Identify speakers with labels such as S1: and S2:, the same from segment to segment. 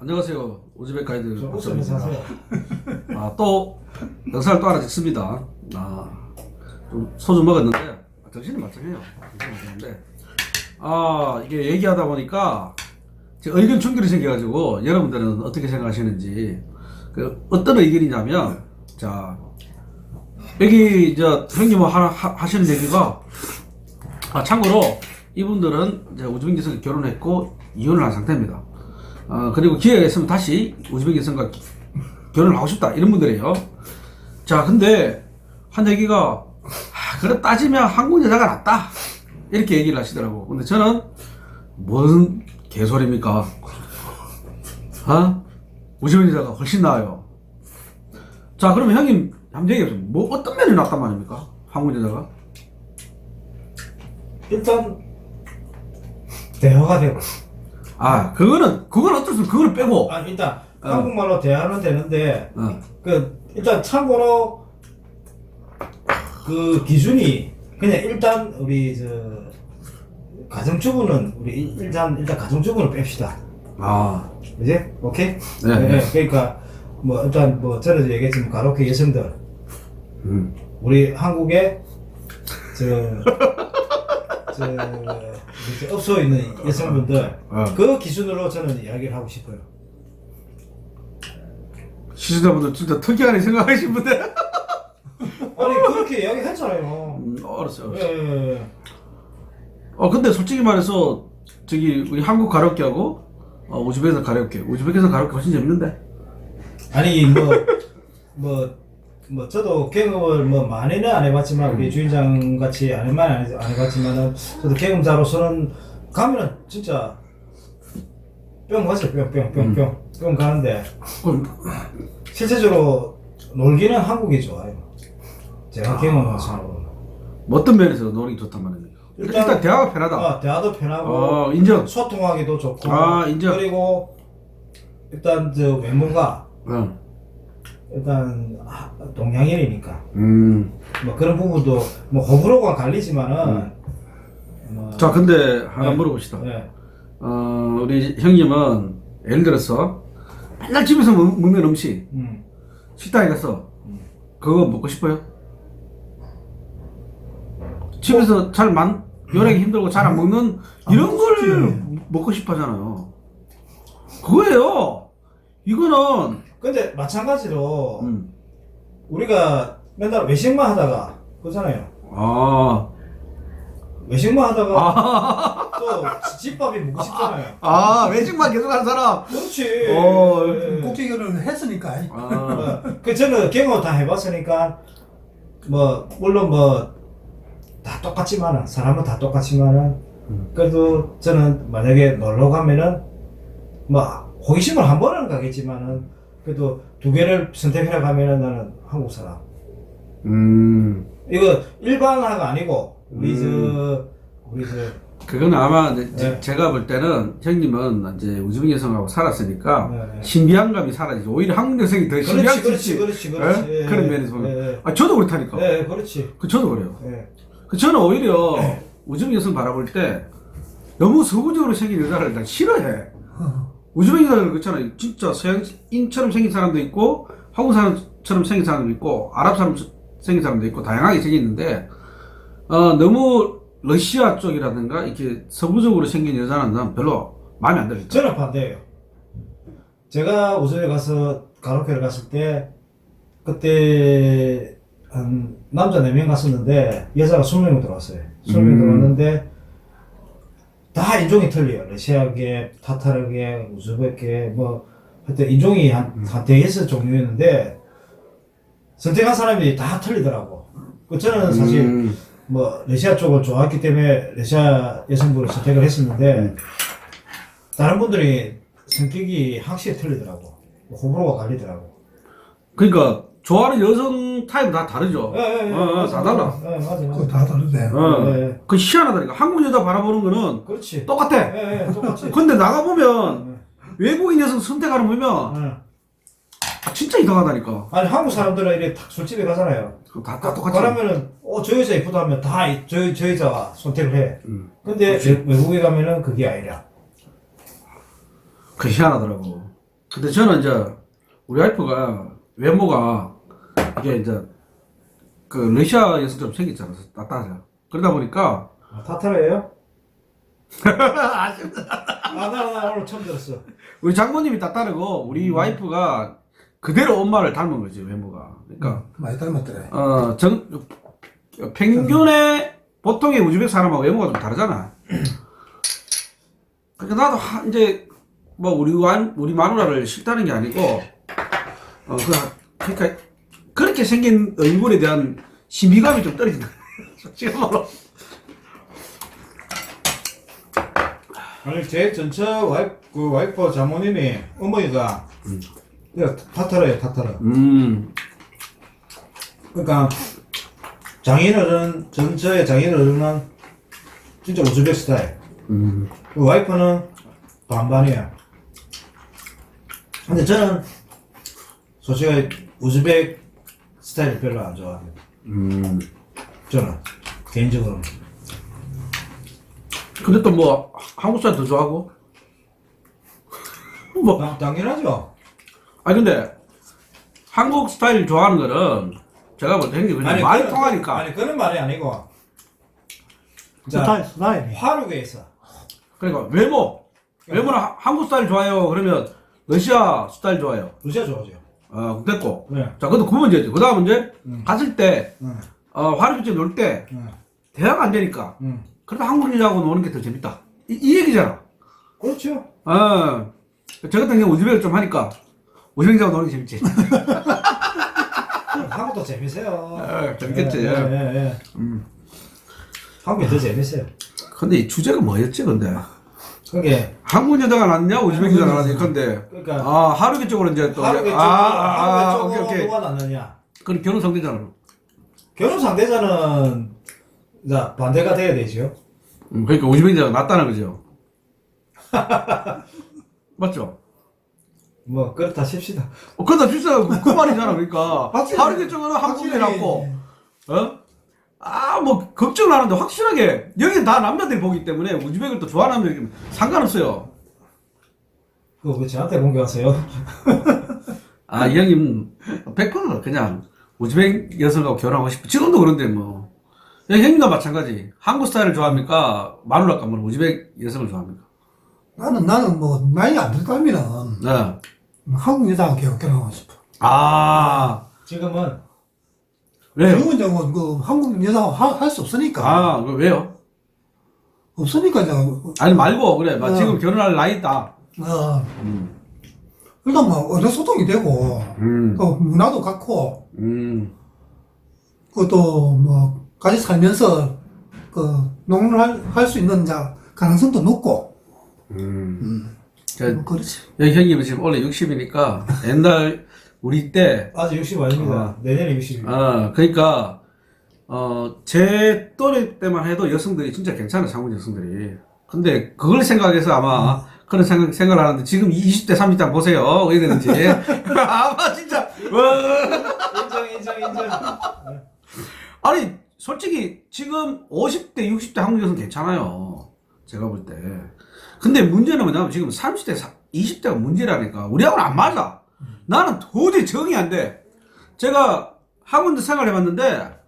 S1: 안녕하세요. 우즈벡 가이드.
S2: 하세요.
S1: 아, 또 영상을 또 하나 찍습니다. 아, 좀 소주 먹었는데 아, 정신이 말짱한데 아 이게 얘기하다 보니까 제 의견 충돌이 생겨가지고 여러분들은 어떻게 생각하시는지 그 어떤 의견이냐면 자 여기 저 형님 뭐 하, 하시는 얘기가 아 참고로 이분들은 이제 여성이 결혼했고 이혼을 한 상태입니다. 어, 그리고 기회가 있으면 다시 기- 결혼을 하고 싶다 이런 분들이에요. 자, 근데 한 얘기가 아, 그래 따지면 한국 여자가 낫다 이렇게 얘기를 하시더라고. 근데 저는 무슨 개소리입니까? 어? 우즈벡 여자가 훨씬 나아요. 자, 그러면 형님 한번 얘기해 보세요. 뭐 어떤 면이 낫단 말입니까? 한국 여자가?
S2: 일단 대화가 되고
S1: 아, 그거는 그건 어쩔 수 없어. 그거를 빼고.
S2: 아 일단
S1: 어.
S2: 한국말로 대화는 되는데
S1: 어.
S2: 그 일단 참고로 그 기준이 그냥 일단 우리 저 가정주부는 우리 일- 일단 일단 가정주부는 뺍시다.
S1: 아,
S2: 그지? 오케이?
S1: 네, 네.
S2: 그러니까 뭐 일단 뭐 전에도 얘기했지만 가로케 여성들
S1: 음.
S2: 우리 한국에 저, 저, 이제 업소에 있는 여성분들
S1: 어.
S2: 그 기준으로 저는 이야기를 하고 싶어요.
S1: 시청자분들 진짜 특이하게 생각하신 분들.
S2: 아니 그렇게 이야기했잖아요.
S1: 음, 알았어요.
S2: 예, 예, 예.
S1: 어 근데 솔직히 말해서 저기 우리 한국 가렵게하고 어, 우즈벡에서 가렵게 우즈벡에서 가렵게 훨씬 재밌는데
S2: 아니 뭐 뭐, 뭐 저도 경험을 뭐 많이는 안 해봤지만 우리 주인장 같이 안 해만 안, 해- 안 해봤지만은 저도 경험자로서는 가면은 진짜 뿅 가죠 뿅뿅뿅뿅 뿅 가는데
S1: 그럼
S2: 실제적으로 놀기는 한국이 좋아요. 제가 경험한 상으로.
S1: 뭐 어떤 면에서 게 좋단 말입니까? 일단, 일단 대화가 편하다.
S2: 아, 대화도 편하고
S1: 어 인정.
S2: 소통하기도 좋고
S1: 아, 인정.
S2: 그리고 일단 저 외모가
S1: 어.
S2: 일단 하- 동양인이니까
S1: 음.
S2: 뭐 그런 부분도 뭐 호불호가 갈리지만은 뭐,
S1: 자 근데 하나
S2: 네.
S1: 물어봅시다.
S2: 네.
S1: 어 우리 형님은 예를 들어서 맨날 집에서 먹, 먹는 음식
S2: 음.
S1: 식당에 가서
S2: 음.
S1: 그거 먹고 싶어요? 집에서 잘 만, 요리하기 힘들고 잘 안 먹는 이런 걸 먹고 싶어 하잖아요. 그거예요. 이거는,
S2: 근데 마찬가지로
S1: 음,
S2: 우리가 맨날 외식만 하다가 그렇잖아요.
S1: 아,
S2: 외식만 하다가
S1: 아,
S2: 또 집밥이 먹고 싶잖아요.
S1: 아, 외식만 계속 하는 사람.
S2: 그렇지.
S1: 어,
S2: 예.
S3: 국제결혼을 했으니까
S1: 아,
S2: 어, 그 저는 경험 다 해봤으니까 뭐 물론 뭐 다 똑같지만은 사람은 다 똑같지만은
S1: 음.
S2: 그래도 저는 만약에 놀러 가면은 뭐 호기심을 한 번은 가겠지만은 그래도 두 개를 선택해 가면은 나는 한국 사람
S1: 음,
S2: 이거 일반화가 아니고 우리
S1: 음.
S2: 저 우리 저
S1: 그거는 아마 이제 제-
S2: 네.
S1: 제가 볼 때는 형님은 이제 우즈벡 여성하고 살았으니까
S2: 네, 네.
S1: 신비한 감이 사라지지. 오히려 한국 여성이 더 신비한
S2: 그렇지 그렇지 그렇지 그렇지
S1: 예?
S2: 예,
S1: 그런
S2: 예.
S1: 면에서 보면.
S2: 예, 예.
S1: 아, 저도 그렇다니까.
S2: 예, 그렇지
S1: 그 저도 그래요.
S2: 예.
S1: 그 저는 오히려 우즈벡 여성 바라볼 때 너무 서구적으로 생긴 여자를 난 싫어해. 여자들 그렇잖아요. 진짜 서양인처럼 생긴 사람도 있고 한국 사람처럼 생긴 사람도 있고 아랍 사람 생긴 사람도 있고 다양하게 생겼는데 어, 너무 러시아 쪽이라든가 이렇게 서구적으로 생긴 여자는 난 별로 마음에 안 들어요.
S2: 저는 반대예요. 제가 우즈벡 가서 가로케를 갔을 때 그때 한 남자 4명 갔었는데 여자가 20명 들어왔어요. 20명
S1: 음.
S2: 들어왔는데 다 인종이 틀려요. 러시아계, 타타르계, 우즈벡계 뭐 하여튼 인종이 한, 한 대여섯 종류였는데 선택한 사람이 다 틀리더라고. 그 저는 사실
S1: 음,
S2: 뭐 러시아 쪽을 좋아했기 때문에 러시아 여성분을 선택을 했었는데 다른 분들이 성격이 확실히 틀리더라고. 호불호가 갈리더라고.
S1: 그러니까 좋아하는 여성 타입은 다 다르죠.
S2: 예, 예, 예.
S1: 어, 어, 다 달라.
S2: 맞아. 예, 맞아
S3: 그거
S2: 맞아
S3: 다 다르대.
S1: 어.
S2: 예, 예.
S1: 그 희한하다니까. 한국 여자 바라보는 거는
S2: 그렇지
S1: 똑같아.
S2: 예, 예, 똑같이
S1: 근데 나가보면
S2: 예,
S1: 외국인 여성 선택하는 거 보면
S2: 예.
S1: 아, 진짜 이상하다니까.
S2: 아니 한국 사람들은 이렇게 탁 술집에 가잖아요
S1: 다, 다 똑같이.
S2: 그러면은 어 저 여자 이쁘다 하면 다저 저 여자가 선택을 해
S1: 음.
S2: 근데 외국에 가면은 그게 아니라
S1: 그 희한하더라고. 근데 저는 이제 우리 와이프가 외모가 이게 이제 그 러시아 여성처럼 생겼잖아. 따따하죠. 그러다 보니까
S2: 아, 타타르예요? 아, 나, 나 오늘 처음 들었어.
S1: 우리 장모님이 따따르고 우리 와이프가 그대로 엄마를 닮은 거지 외모가. 그러니까
S3: 많이 닮았더래.
S1: 어, 정, 평균의 보통의 우즈벡 사람하고 외모가 좀 다르잖아. 그러니까 나도 하, 이제 뭐 우리 완 우리 마누라를 싫다는 게 아니고 어, 그, 그러니까 그렇게 생긴 얼굴에 대한 신비감이 좀 떨어진다. 솔직히 말로.
S2: 아니 제 전처 와이프 그 와이프 장모님이 어머니가 야, 타타르예요 타타르.
S1: 음,
S2: 그러니까 장인어른 전처의 장인어른은 진짜 우즈벡 스타일.
S1: 음,
S2: 그 와이프는 반반이에요. 근데 저는 솔직히 우즈벡 스타일 별로 안 좋아해요.
S1: 음.
S2: 저는 개인적으로는.
S1: 근데 또 뭐 한국 사람 더 좋아하고 뭐
S2: 당, 당연하죠.
S1: 아니 근데 한국 스타일 좋아하는 거는 제가 볼 때 형님 그냥 많이
S2: 그건-
S1: 통하니까
S2: 아니 그런 말이 아니고. 자,
S3: 스타일, 스타일이.
S2: 화력에 있어.
S1: 그러니까 외모 외모는 하- 한국 스타일 좋아요 그러면 러시아 스타일 좋아요
S2: 러시아 좋아하죠.
S1: 어 됐고
S2: 네.
S1: 자 그것도 그 문제지 그 다음 문제
S2: 음.
S1: 갔을 때
S2: 응,
S1: 어, 화력집 놀때
S2: 응,
S1: 대화가 안 되니까
S2: 응.
S1: 그래도 한국 여자하고 노는 게 더 재밌다 이, 이 얘기잖아
S2: 그렇죠.
S1: 어, 저 같은 경우 우즈벡 좀 하니까 우즈벡하고 노는 게 재밌지
S2: 한국도 재밌어요.
S1: 어, 재밌겠지.
S2: 예, 예, 예.
S1: 음.
S2: 한국이 더 재밌어요.
S1: 근데 이 주제가 뭐였지 근데
S2: 그게
S1: 한국 여자가 낫냐? 우즈벡 여자가 낫냐? 근데
S2: 그러니까
S1: 아 하루기 쪽으로 이제 또
S2: 하루에
S1: 아,
S2: 쪽으로
S1: 아, 아,
S2: 하루에
S1: 오케이
S2: 누가 낫느냐.
S1: 그럼 결혼 상대잖아
S2: 결혼 상대자는 자 반대가 돼야 되죠.
S1: 음, 그러니까 우즈벡 여자가 낫다는 거죠. 맞죠?
S2: 뭐 그렇다 칩시다.
S1: 어, 그러다 진짜 그, 그 말이잖아 그러니까.
S3: 확실히-
S1: 하루기 쪽으로 한국이
S3: 확실히-
S1: 낫고. 어? 아 뭐 걱정을 하는데 확실하게 여기는 다 남자들이 보기 때문에 우즈벡을 또 좋아하는 분이 상관없어요
S2: 그거 왜 저한테 공격하세요?
S1: 아, 이 형님 100% 그냥 우즈벡 여성하고 결혼하고 싶어. 지금도 그런데 뭐. 야, 형님과 마찬가지. 한국 스타일을 좋아합니까? 마누라 까면 우즈벡 여성을 좋아합니까?
S3: 나는, 나는 뭐, 나이 안 들다면은,
S1: 네.
S3: 한국 여자하고 결- 결혼하고 싶어.
S1: 아,
S2: 지금은
S1: 왜요?
S3: 뭐, 그, 한국 여자하고 할 수 없으니까.
S1: 아, 그 왜요?
S3: 없으니까 이제,
S1: 아니, 말고, 그래. 막
S3: 어.
S1: 지금 결혼할 나이다.
S3: 어,
S1: 음.
S3: 일단 뭐, 의사소통이 되고,
S1: 음.
S3: 또 문화도 같고,
S1: 음.
S3: 그것도 뭐, 같이 살면서, 그, 농을 할 수 있는 자, 가능성도 높고,
S1: 음. 저,
S3: 뭐 그렇지.
S1: 여기 형님은 지금 원래 60이니까 옛날 우리 때,
S2: 아직 60 아닙니다. 내년에 60입니다.
S1: 어, 그러니까, 어, 제 또래 때만 해도 여성들이 진짜 괜찮아, 한국 여성들이. 근데 그걸 생각해서 아마 그런 생각, 생각을 하는데 지금 20대, 30대 한번 보세요. 어떻게 되는지. 아마 진짜, 와.
S2: 인정 인정 인정.
S1: 아니, 솔직히 지금 50대, 60대 한국 여성 괜찮아요. 제가 볼 때. 근데 문제는 뭐냐면 지금 30대, 20대가 문제라니까. 우리하고는 안 맞아. 나는 도저히 적응이 안 돼. 제가 학원도 생활해 봤는데,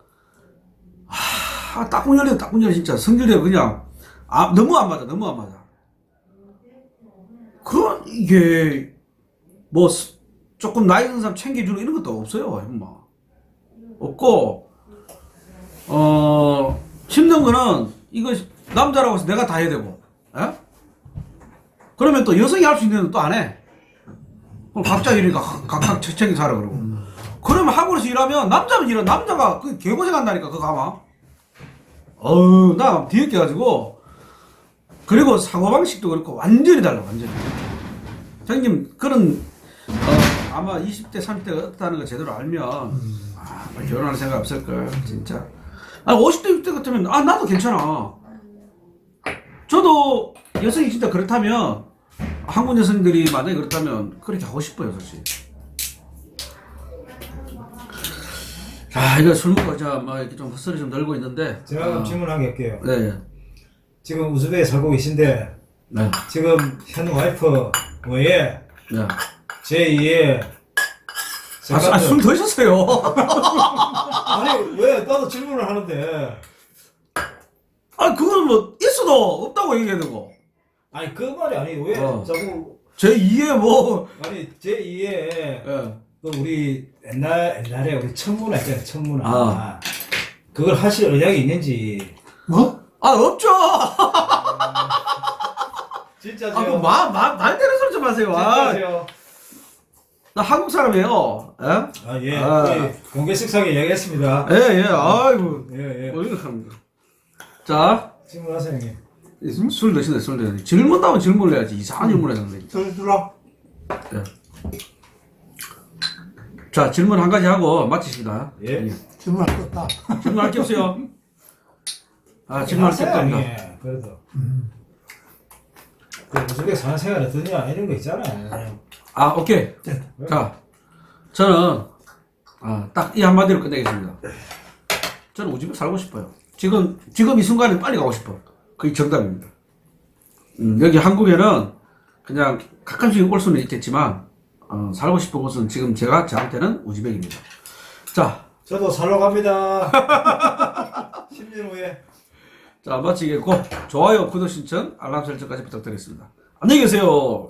S1: 아, 딱문 열려, 딱문 열려, 진짜. 성질이 그냥, 아, 너무 안 맞아, 너무 안 맞아. 그, 이게, 뭐, 스- 조금 나이 든 사람 챙겨주는 이런 것도 없어요, 엄마. 없고, 어, 힘든 거는, 이거, 남자라고 해서 내가 다 해야 되고, 에? 그러면 또 여성이 할 수 있는 건 또 안 해. 그럼 각자 일이니까 각- 각각 살아, 그러고. 그러면 학원에서 일하면, 남자는 일하 남자가 그 개고생 한다니까, 그거 아마. 어우, 나 뒤늦게 가지고, 그리고 사고 방식도 그렇고, 완전히 달라, 완전히. 형님, 그런, 어, 아마 20대, 30대가 어떻다는 걸 제대로 알면, 아, 막 결혼할 생각 없을 걸, 진짜. 아, 50대, 60대 같으면, 아, 나도 괜찮아. 저도 여성이 진짜 그렇다면, 한국 여성들이 만약에 그렇다면, 그렇게 하고 싶어요, 사실. 아, 이거 술 먹고, 자, 막 이렇게 좀 헛소리 좀 늘고 있는데.
S2: 제가 그럼
S1: 어,
S2: 질문 한 개 할게요.
S1: 네,
S2: 지금 우즈베에 살고 계신데
S1: 네,
S2: 지금 현 와이프 외에
S1: 네.
S2: 제2의
S1: 아, 아, 술 드셨어요.
S2: 아니 왜 나도 질문을 하는데
S1: 아, 그건 뭐, 있어도 없다고 얘기해야 되고.
S2: 아니 그 말이 아니 왜
S1: 어.
S2: 자꾸
S1: 제 2에 뭐,
S2: 아니 제 2의
S1: 예.
S2: 그 우리 옛날 옛날에 우리 청문회 있잖아요 청문회
S1: 아.
S2: 그걸 하실 의향이 있는지
S3: 뭐?
S1: 아, 없죠!
S2: 진짜죠?
S1: 아, 그 마, 마, 말대로 소리 좀 하세요. 아,
S2: 진짜죠?
S1: 나 한국 사람이에요. 예?
S2: 아 예
S1: 아.
S2: 공개 식상에 이야기했습니다
S1: 예, 예, 아이고.
S2: 예예
S1: 뭐 이거 합니다. 자,
S2: 질문하세요 형님
S1: 이 술 드시네, 술 드시네. 질문 나오면 질문을 해야지. 이상한 질문을 하는데.
S3: 들 들어.
S1: 예. 자, 질문 한 가지 하고 마치십니다.
S2: 예.
S3: 질문할 거 없다.
S1: 질문할 게 없어요. 아, 질문할 게 없답니다.
S2: 형님. 그래도 그 무속에 사는 생활 어떠냐 이런 거 있잖아요
S1: 아, 오케이.
S3: 네.
S1: 자, 저는 아, 딱 이 한마디로 끝내겠습니다. 저는 우집에 살고 싶어요. 지금 지금 이 순간에 빨리 가고 싶어. 그게 정답입니다. 음, 여기 한국에는 그냥 가끔씩 올 수는 있겠지만 어, 살고 싶은 곳은 지금 제가 저한테는 우즈벡입니다. 자,
S2: 저도 살러 갑니다 10년 후에
S1: 자 마치겠고 좋아요, 구독 신청, 알람 설정까지 부탁드리겠습니다. 안녕히 계세요.